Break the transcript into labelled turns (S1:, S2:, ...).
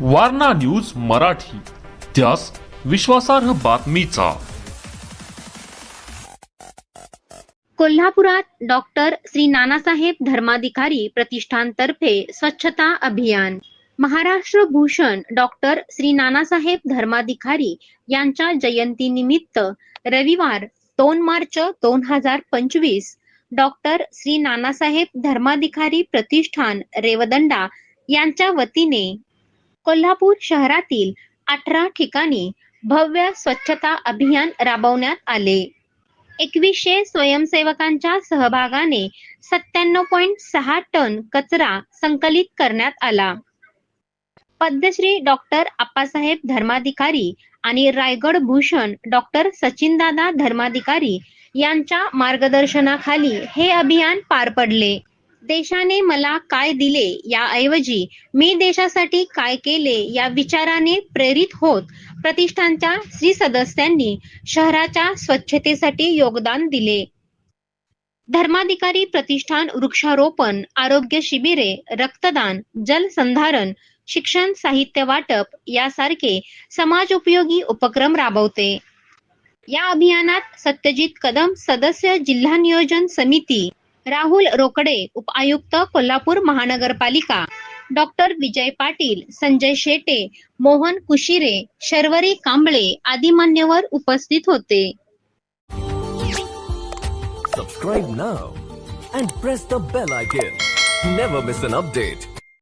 S1: Warna news Marathi. त्यास विश्वासार्ह बातमीचा.
S2: कोल्हापुरात डॉक्टर श्री नानासाहेब धर्माधिकारी प्रतिष्ठानतर्फे स्वच्छता अभियान. महाराष्ट्र भूषण डॉक्टर श्री नानासाहेब धर्माधिकारी यांच्या जयंतीनिमित्त रविवार दोन मार्च दोन हजार पंचवीस डॉक्टर श्री नानासाहेब धर्माधिकारी प्रतिष्ठान रेवदंडा यांच्या वतीने कोल्हापूर शहरातील अठरा ठिकाणी भव्य स्वच्छता अभियान राबवण्यात आले. एकवीसशे स्वयंसेवकांच्या सहभागाने सत्त्याण्णव पॉईंट सहा टन कचरा संकलित करण्यात आला. पद्मश्री डॉक्टर आप्पासाहेब धर्माधिकारी आणि रायगड भूषण डॉक्टर सचिनदादा धर्माधिकारी यांच्या मार्गदर्शनाखाली हे अभियान पार पडले. देशाने मला काय दिले याऐवजी मी देशासाठी काय केले या विचाराने प्रेरित होत प्रतिष्ठानच्या श्री सदस्यांनी शहराच्या स्वच्छतेसाठी योगदान दिले. धर्माधिकारी प्रतिष्ठान वृक्षारोपण आरोग्य शिबिरे रक्तदान जलसंधारण शिक्षण साहित्य वाटप यासारखे समाज उपयोगी उपक्रम राबवते. या अभियानात सत्यजित कदम सदस्य जिल्हा नियोजन समिती राहुल रोकडे उपायुक्त कोल्हापूर महानगरपालिका. डॉक्टर विजय पाटील संजय शेटे मोहन कुशिरे शर्वरी कांबळे आदी मान्यवर उपस्थित होते.
S3: Subscribe now and press the bell icon never miss an update